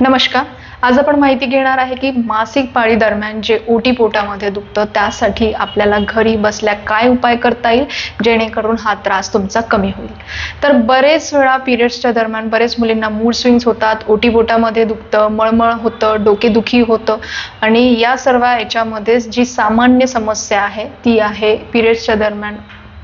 नमस्कार. आज आपण माहिती घेणार आहे की मासिक पाळी दरम्यान जे ओटी पोटामध्ये दुखतं त्यासाठी आपल्याला घरी बसल्या काय उपाय करता येईल? जेणेकरून हा त्रास तुमचा कमी होईल. तर बरेच वेळा पिरियड्सच्या दरम्यान बरेच मुलींना मूड स्विंग्स होतात ओटी पोटामध्ये दुखतं मळमळ होतं डोकेदुखी होतं. आणि या सर्व याच्यामध्ये जी सामान्य समस्या आहे ती आहे पिरियड्सच्या दरम्यान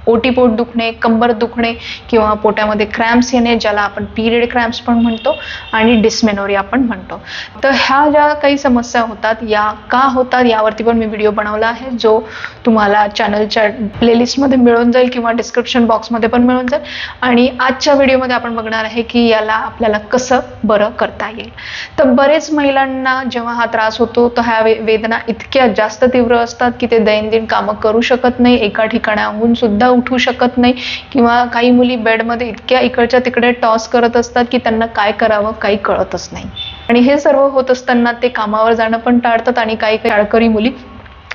ओटीपोट दुखणे कंबर दुखणे किंवा पोटामध्ये क्रॅम्प्स येणे ज्याला आपण पिरियड क्रॅम्प्स पण म्हणतो आणि डिस्मेनोरिया पण म्हणतो. तर ह्या ज्या काही समस्या होतात या का होतात यावरती पण मी व्हिडिओ बनवला आहे जो तुम्हाला चॅनलच्या प्लेलिस्टमध्ये मिळून जाईल किंवा डिस्क्रिप्शन बॉक्समध्ये पण मिळून जाईल. आणि आजच्या व्हिडिओमध्ये आपण बघणार आहे की याला आपल्याला कसं बरं करता येईल. तर बरेच महिलांना जेव्हा हा त्रास होतो तर ह्या वेदना इतक्या जास्त तीव्र असतात की ते दैनंदिन कामं करू शकत नाही. एका ठिकाणाहून सुद्धा उठू शकत नाही किंवा काही मुली बेडमध्ये इतक्या इकडच्या तिकडे टॉस करत असतात की त्यांना काय करावं काही कळतच नाही. आणि हे सर्व होत असताना ते कामावर जाणं पण टाळतात आणि काही काही शाळकरी मुली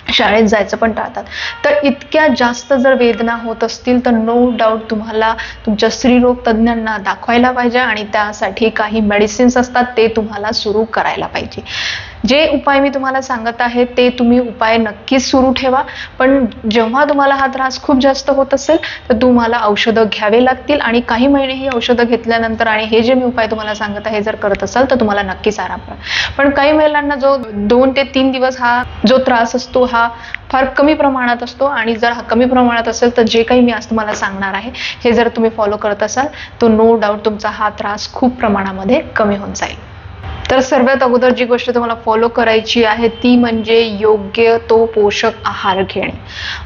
शाळेत जायचं पण टाळतात. तर इतक्या जास्त जर वेदना होत असतील तर नो डाऊट तुम्हाला तुमच्या स्त्रीरोग तज्ज्ञांना दाखवायला पाहिजे आणि त्यासाठी काही मेडिसिन्स असतात ते तुम्हाला सुरू करायला पाहिजे. जे उपाय मी तुम्हाला सांगत आहे ते तुम्ही उपाय नक्कीच सुरू ठेवा. पण जेव्हा तुम्हाला हा त्रास खूप जास्त होत असेल तर तुम्हाला औषधं घ्यावे लागतील आणि काही महिने ही औषधं घेतल्यानंतर आणि हे जे मी उपाय तुम्हाला सांगत आहे जर करत असाल तर तुम्हाला नक्कीच आराम पडेल पण काही महिलांना जो दोन ते तीन दिवस हा जो त्रास असतो हा फार कमी प्रमाणात असतो आणि जर हा कमी प्रमाणात असेल तर जे काही मी आज तुम्हाला सांगणार आहे हे जर तुम्ही फॉलो करत असाल तर नो डाऊट तुमचा हा त्रास खूप प्रमाणामध्ये कमी होऊन जाईल. तर सर्वात अगोदर जी गोष्ट तुम्हाला फॉलो करायची आहे ती म्हणजे योग्य तो पोषक आहार घेणे.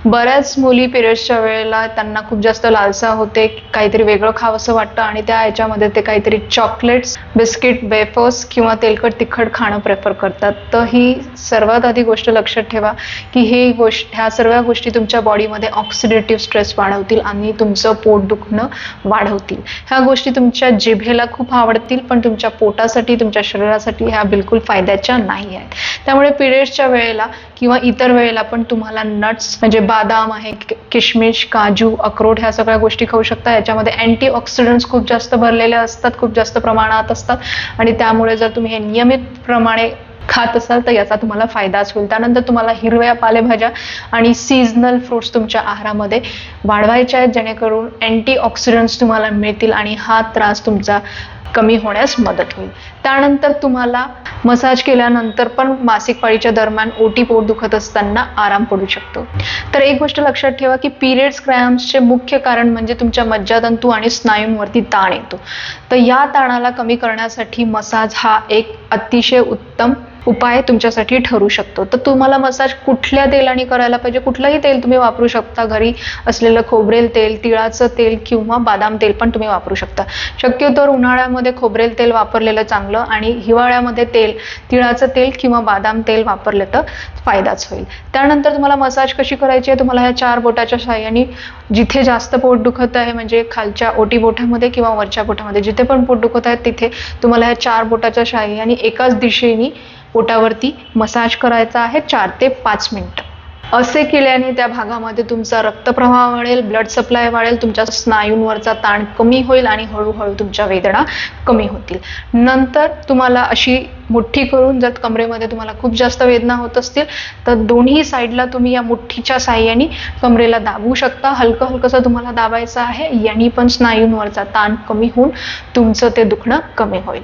बऱ्याच मुली पिरियड्सच्या वेळेला त्यांना खूप जास्त लालसा होते काहीतरी वेगळं खावंसं वाटतं आणि त्या ह्याच्यामध्ये ते काहीतरी चॉकलेट्स बिस्किट वेफर्स किंवा तेलकट तिखट खाणं प्रेफर करतात. तर ही सर्वात आधी गोष्ट लक्षात ठेवा की ही गोष्ट ह्या सर्व गोष्टी तुमच्या बॉडीमध्ये ऑक्सिडेटिव्ह स्ट्रेस वाढवतील आणि तुमचं पोट दुखणं वाढवतील. ह्या गोष्टी तुमच्या जिभेला खूप आवडतील पण तुमच्या पोटासाठी तुमच्या शरीर शरीरासाठी ह्या बिलकुल फायद्याच्या नाही आहेत. त्यामुळे पिरियड्सच्या वेळेला किंवा इतर वेळेला पण तुम्हाला नट्स म्हणजे बादाम आहे किशमिश काजू अक्रोड ह्या सगळ्या गोष्टी खाऊ शकता. याच्यामध्ये अँटीऑक्सिडंट्स खूप जास्त भरलेले असतात खूप जास्त प्रमाणात असतात. आणि त्यामुळे जर तुम्ही हे नियमित प्रमाणे खात असाल तर याचा तुम्हाला फायदाच होईल. त्यानंतर तुम्हाला हिरव्या पालेभाज्या आणि सीझनल फ्रुट्स तुमच्या आहारामध्ये वाढवायच्या आहेत जेणेकरून अँटीऑक्सिडंट्स तुम्हाला मिळतील आणि हा त्रास तुमचा कमी होण्यास मदत होईल. त्यानंतर तुम्हाला मसाज केल्यानंतर पण मासिक पाळीच्या दरम्यान ओटी पोट दुखत असताना आराम पडू शकतो. तर एक गोष्ट लक्षात ठेवा की पिरियड्स क्रॅम्सचे मुख्य कारण म्हणजे तुमच्या मज्जातंतू आणि स्नायूंवरती ताण येतो. तर या ताणाला कमी करण्यासाठी मसाज हा एक अतिशय उत्तम उपाय तुमच्यासाठी ठरू शकतो. तर तुम्हाला मसाज कुठल्या तेलाने करायला पाहिजे? कुठलंही तेल तुम्ही वापरू शकता. घरी असलेलं खोबरेल तेल तिळाचं तेल किंवा बादाम तेल पण तुम्ही वापरू शकता. शक्यतोवर उन्हाळ्यामध्ये खोबरेल तेल वापरलेलं चांगलं आणि हिवाळ्यामध्ये तेल तिळाचं तेल किंवा बादाम तेल वापरलं तर फायदाच होईल. त्यानंतर तुम्हाला मसाज कशी करायची आहे? तुम्हाला ह्या चार बोटाच्या साह्याने जिथे जास्त पोट दुखत आहे म्हणजे खालच्या ओटी बोटामध्ये किंवा वरच्या बोटामध्ये जिथे पण पोट दुखत आहे तिथे तुम्हाला ह्या चार बोटाच्या साह्याने एकाच दिशेने पोटावरती मसाज करायचा आहे चार ते पाच मिनिटं. असे केल्याने त्या भागामध्ये तुमचा रक्तप्रवाह वाढेल ब्लड सप्लाय वाढेल तुमच्या स्नायूंवरचा ताण कमी होईल आणि हळूहळू तुमच्या वेदना कमी होतील. नंतर तुम्हाला अशी मुठ्ठी करून जर कमरेमध्ये तुम्हाला खूप जास्त वेदना होत असतील तर दोन्ही साईडला तुम्ही या मुठ्ठीच्या साह्याने कमरेला दाबू शकता. हलकं हलकंसं तुम्हाला दाबायचं आहे. यांनी पण स्नायूंवरचा ताण कमी होऊन तुमचं ते दुखणं कमी होईल.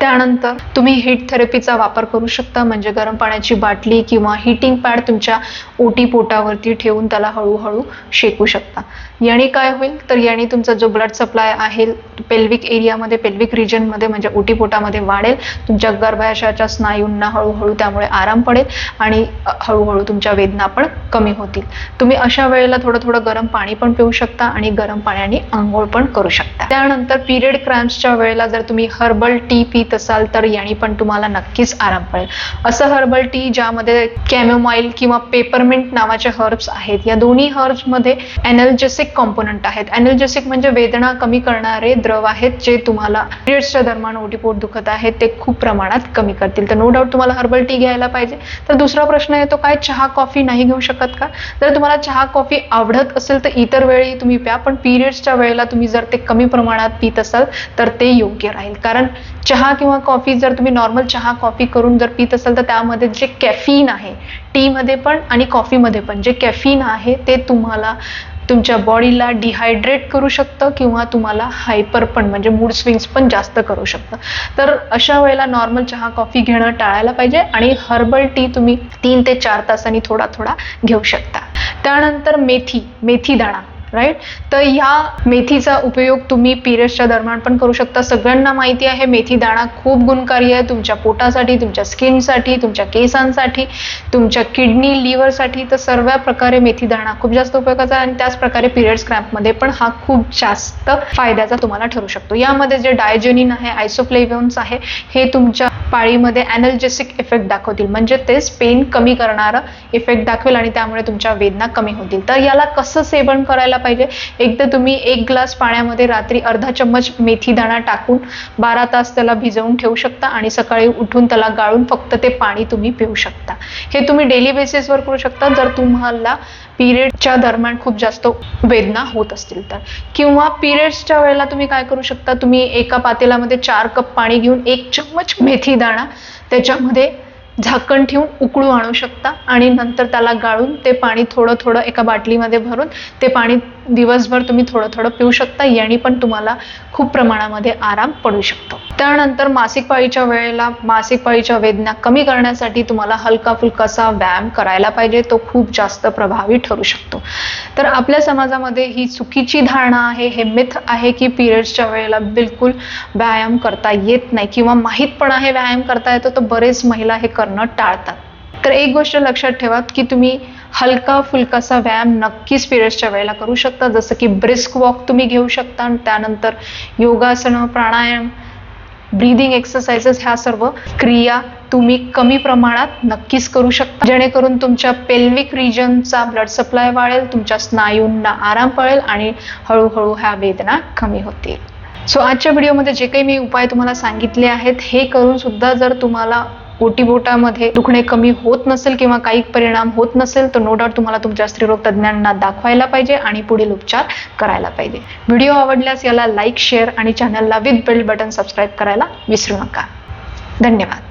त्यानंतर तुम्ही हीट थेरपीचा वापर करू शकता म्हणजे गरम पाण्याची बाटली किंवा हिटिंग पॅड तुमच्या ओटी पोटावरती ठेवून त्याला हळूहळू शेकू शकता. याने काय होईल? तर याने तुमचा जो ब्लड सप्लाय आहे पेल्विक एरियामध्ये पेल्विक रिजनमध्ये म्हणजे ओटी पोटामध्ये वाढेल. तुमच्या गर्भाशयाच्या स्नायूंना हळूहळू त्यामुळे आराम पडेल आणि हळूहळू तुमच्या वेदना पण कमी होतील. तुम्ही अशा वेळेला थोडं थोडं गरम पाणी पण पिऊ शकता आणि गरम पाण्याने आंघोळ पण करू शकता. त्यानंतर पिरियड क्रॅम्सच्या वेळेला जर तुम्ही हर्बल टी पित असाल तर याने पण तुम्हाला नक्कीच आराम पडेल. असं हर्बल टी ज्यामध्ये कॅमोमाईल किंवा पेपरमिंट नावाचे हर्ब्स आहेत या दोन्ही हर्ब्समध्ये एनर्जेसिक कॉम्पोनंट आहेत. एनर्जेसिक म्हणजे वेदना कमी करणारे द्रव आहेत जे तुम्हाला पिरियड्सच्या दरम्यान ओटीपोट दुखत आहेत ते खूप प्रमाणात कमी करतील. तर नो डाऊट तुम्हाला हर्बल टी घ्यायला पाहिजे. तर दुसरा प्रश्न येतो काय चहा कॉफी नाही घेऊ शकत का? जर तुम्हाला चहा कॉफी आवडत असेल तर इतर वेळी तुम्ही प्या पण पिरियड्सच्या वेळेला तुम्ही जर ते कमी प्रमाणात पित असाल तर ते योग्य राहील. कारण चहा किंवा कॉफी जर तुम्ही नॉर्मल चहा कॉफी करून जर पित असाल तर त्यामध्ये जे कॅफीन आहे टीमध्ये पण आणि कॉफीमध्ये पण जे कॅफीन आहे ते तुम्हाला तुमच्या बॉडीला डिहायड्रेट करू शकतं किंवा तुम्हाला हायपर पण म्हणजे मूड स्विंग्स पण जास्त करू शकतं. तर अशा वेळेला नॉर्मल चहा कॉफी घेणं टाळायला पाहिजे आणि हर्बल टी तुम्ही तीन ते चार तासांनी थोडा थोडा घेऊ शकता. त्यानंतर मेथी मेथी दाणा. राईट तर ह्या मेथीचा उपयोग तुम्ही पिरियड्सच्या दरम्यान पण करू शकता. सगळ्यांना माहिती आहे मेथी दाणा खूप गुणकारी आहे तुमच्या पोटासाठी तुमच्या स्किनसाठी तुमच्या केसांसाठी तुमच्या किडनी लिव्हरसाठी. तर सर्व प्रकारे मेथी दाणा खूप जास्त उपयोगाचा आहे आणि त्याच प्रकारे पिरियड्स क्रॅम्पमध्ये पण हा खूप जास्त फायद्याचा तुम्हाला ठरू शकतो. यामध्ये जे डायजेनिन आहे आयसोफ्लेव्हन्स आहे हे तुमच्या पाळीमध्ये अॅनर्जेसिक इफेक्ट दाखवतील. म्हणजे तेच पेन कमी करणारा इफेक्ट दाखवेल आणि त्यामुळे तुमच्या वेदना कमी होतील. तर याला कसं सेवन करायला पाहिजे. एक तर तुम्ही एक ग्लास पाण्यामध्ये रात्री अर्धा चम्मच मेथी दाणा टाकून बारा तास त्याला भिजवून ठेवू शकता आणि सकाळी उठून त्याला गाळून फक्त ते पाणी तुम्ही पिऊ शकता. हे तुम्ही डेली बेसिसवर करू शकता. जर तुम्हाला पिरियडच्या दरम्यान खूप जास्त वेदना होत असतील तर. किंवा पिरियड्सच्या वेळेला तुम्ही काय करू शकता? तुम्ही एका पातेल्यामध्ये चार कप पाणी घेऊन एक चम्मच मेथी दाणा त्याच्यामध्ये झाकण ठेवून उकळू आणू शकता आणि नंतर त्याला गाळून ते पाणी थोडं थोडं एका बाटलीमध्ये भरून ते पाणी दिवसभर तुम्ही थोडं थोडं पिऊ शकता. याने पण तुम्हाला खूप प्रमाणामध्ये आराम पडू शकतो. त्यानंतर मासिक पाळीच्या वेळेला मासिक पाळीच्या वेदना कमी करण्यासाठी तुम्हाला हलका फुलकासा व्यायाम करायला पाहिजे. तो खूप जास्त प्रभावी ठरू शकतो. तर आपल्या समाजामध्ये ही चुकीची धारणा आहे. हे मिथ आहे की पिरियड्सच्या वेळेला बिलकुल व्यायाम करता येत नाही किंवा माहीत पण आहे व्यायाम करता येतो. तर बरेच महिला हे करणं टाळतात. तर एक गोष्ट लक्षात ठेवा की तुम्ही हलका फुलकासा व्यायाम नक्कीच पिरियड्सच्या वेळेला करू शकता. जसं की ब्रिस्क वॉक तुम्ही घेऊ शकता. त्यानंतर योगासनं प्राणायाम ब्रीदिंग एक्सरसाइजेस ह्या सर्व क्रिया तुम्ही कमी प्रमाणात नक्कीच करू शकता. जेणेकरून तुमच्या पेल्विक रिजनचा ब्लड सप्लाय वाढेल तुमच्या स्नायूंना आराम पडेल आणि हळूहळू ह्या वेदना कमी होतील. सो आजच्या व्हिडिओमध्ये जे काही मी उपाय तुम्हाला सांगितले आहेत हे करून सुद्धा जर तुम्हाला पोटीबोटामध्ये दुखणे कमी होत नसेल किंवा काही परिणाम होत नसेल तर नो डाऊट तुम्हाला तुमच्या स्त्रीरोग तज्ज्ञांना दाखवायला पाहिजे आणि पुढील उपचार करायला पाहिजे. व्हिडिओ आवडल्यास याला लाईक शेअर आणि चॅनलला विथ बेल बटन सबस्क्राईब करायला विसरू नका. धन्यवाद.